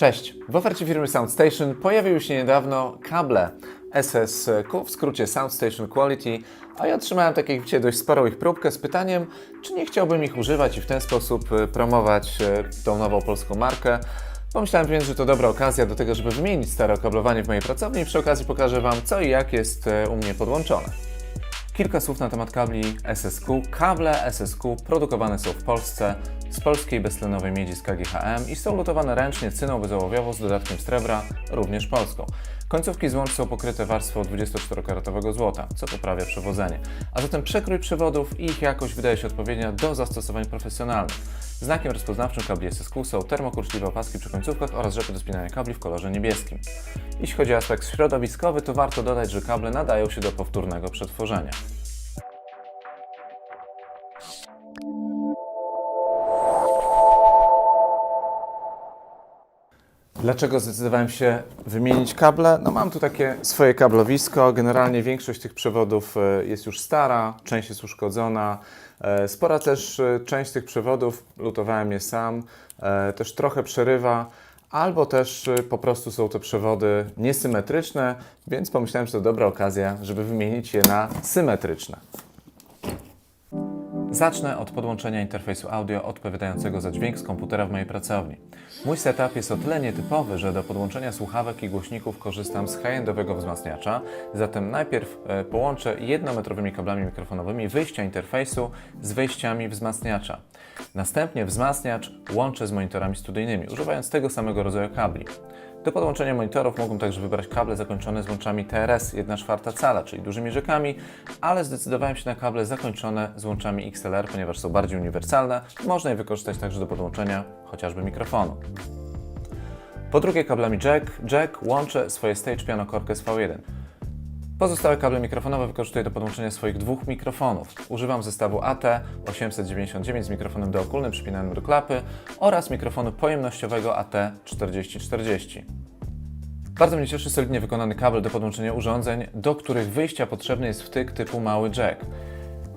Cześć! W ofercie firmy SoundStation pojawiły się niedawno kable SSQ, w skrócie SoundStation Quality, a ja otrzymałem tak jak widzicie dość sporą ich próbkę z pytaniem, czy nie chciałbym ich używać i w ten sposób e, promować e, tą nową polską markę. Pomyślałem więc, że to dobra okazja do tego, żeby wymienić stare okablowanie w mojej pracowni i przy okazji pokażę Wam co i jak jest e, u mnie podłączone. Kilka słów na temat kabli SSQ. Kable SSQ produkowane są w Polsce z polskiej beztlenowej miedzi z KGHM i są lutowane ręcznie cyną bezołowiową z dodatkiem srebra, również polską. Końcówki złącz są pokryte warstwą 24-karatowego złota, co poprawia przewodzenie. A zatem przekrój przewodów i ich jakość wydaje się odpowiednia do zastosowań profesjonalnych. Znakiem rozpoznawczym kabli SSQ są termokurczliwe opaski przy końcówkach oraz rzepy do spinania kabli w kolorze niebieskim. Jeśli chodzi o aspekt środowiskowy, to warto dodać, że kable nadają się do powtórnego przetworzenia. Dlaczego zdecydowałem się wymienić kable? No mam tu takie swoje kablowisko. Generalnie większość tych przewodów e, jest już stara, część jest uszkodzona. E, Spora też e, część tych przewodów, lutowałem je sam, też trochę przerywa. Albo też po prostu są to przewody niesymetryczne, więc pomyślałem, że to dobra okazja, żeby wymienić je na symetryczne. Zacznę od podłączenia interfejsu audio odpowiadającego za dźwięk z komputera w mojej pracowni. Mój setup jest o tyle nietypowy, że do podłączenia słuchawek i głośników korzystam z high-endowego wzmacniacza, zatem najpierw e, połączę jednometrowymi kablami mikrofonowymi wyjścia interfejsu z wyjściami wzmacniacza. Następnie wzmacniacz łączę z monitorami studyjnymi, używając tego samego rodzaju kabli. Do podłączenia monitorów mogą także wybrać kable zakończone złączami TRS 1,4 cala, czyli dużymi rzekami, ale zdecydowałem się na kable zakończone złączami XLR, ponieważ są bardziej uniwersalne można je wykorzystać także do podłączenia chociażby mikrofonu. Po drugie kablami jack, jack łączę swoje Stage Piano Corkes V1. Pozostałe kable mikrofonowe wykorzystuję do podłączenia swoich dwóch mikrofonów. Używam zestawu AT899 z mikrofonem dookólnym przypinanym do klapy oraz mikrofonu pojemnościowego AT4040. Bardzo mnie cieszy solidnie wykonany kabel do podłączenia urządzeń, do których wyjścia potrzebny jest wtyk typu mały jack.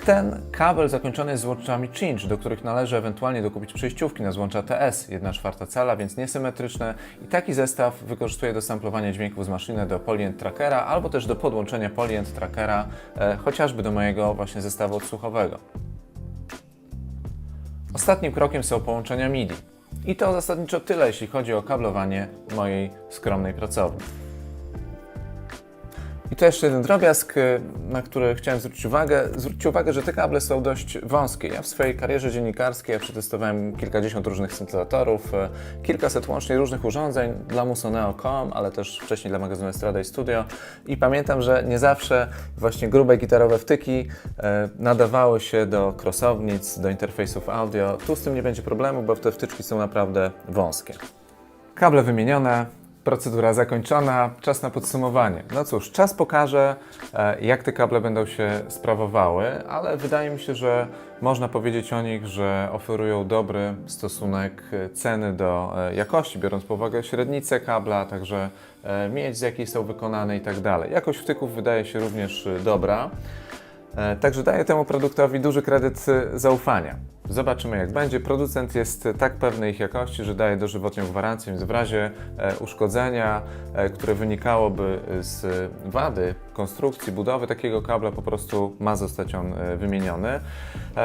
Ten kabel zakończony jest złączami cinch, do których należy ewentualnie dokupić przejściówki na złącza TS 1,4 cala, więc niesymetryczne i taki zestaw wykorzystuję do samplowania dźwięków z maszyny do Polyend Trackera albo też do podłączenia Polyend Trackera e, chociażby do mojego właśnie zestawu odsłuchowego. Ostatnim krokiem są połączenia MIDI. I to zasadniczo tyle, jeśli chodzi o kablowanie mojej skromnej pracowni. I to jeszcze jeden drobiazg, y, na który chciałem zwrócić uwagę. Zwróćcie uwagę, że te kable są dość wąskie. Ja w swojej karierze dziennikarskiej przetestowałem kilkadziesiąt różnych syntezatorów, y, kilkaset łącznie różnych urządzeń dla Musoneo.com, ale też wcześniej dla magazynu Estrada i Studio. I pamiętam, że nie zawsze właśnie grube gitarowe wtyki y, nadawały się do krosownic, do interfejsów audio. Tu z tym nie będzie problemu, bo te wtyczki są naprawdę wąskie. Kable wymienione, procedura zakończona, czas na podsumowanie. No cóż, czas pokaże, e, jak te kable będą się sprawowały, ale wydaje mi się, że można powiedzieć o nich, że oferują dobry stosunek ceny do e, jakości, biorąc pod uwagę średnicę kabla, także e, miedź, z jakiej są wykonane i tak dalej. Jakość wtyków wydaje się również dobra. Także daję temu produktowi duży kredyt zaufania. Zobaczymy jak będzie. Producent jest tak pewny ich jakości, że daje dożywotnią gwarancję, więc w razie e, uszkodzenia, e, które wynikałoby z wady konstrukcji, budowy takiego kabla, po prostu ma zostać on e, wymieniony.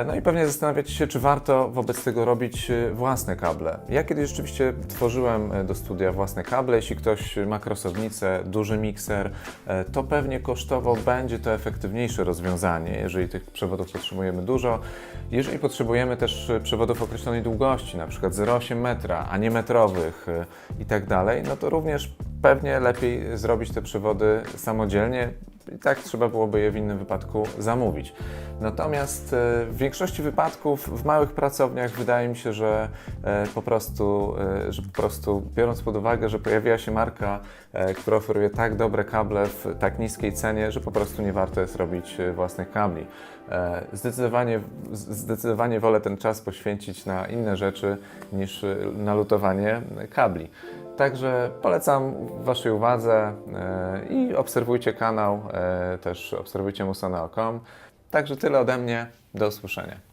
No i pewnie zastanawiacie się, czy warto wobec tego robić własne kable. Ja kiedyś rzeczywiście tworzyłem do studia własne kable. Jeśli ktoś ma krosownicę, duży mikser, to pewnie kosztowo będzie to efektywniejsze rozwiązanie, jeżeli tych przewodów potrzebujemy dużo. Jeżeli potrzebujemy też e, przewodów określonej długości, na przykład 0,8 metra, a nie metrowych e, i tak dalej, no to również pewnie lepiej zrobić te przewody samodzielnie. I tak trzeba byłoby je w innym wypadku zamówić. Natomiast e, w większości wypadków w małych pracowniach wydaje mi się, że e, po prostu, e, że po prostu biorąc pod uwagę, że pojawiła się marka, która oferuje tak dobre kable w tak niskiej cenie, że po prostu nie warto jest robić własnych kabli. Zdecydowanie, zdecydowanie wolę ten czas poświęcić na inne rzeczy niż na lutowanie kabli. Także polecam Waszej uwadze e, i obserwujcie kanał, e, też obserwujcie musoneo.com. Także tyle ode mnie, do usłyszenia.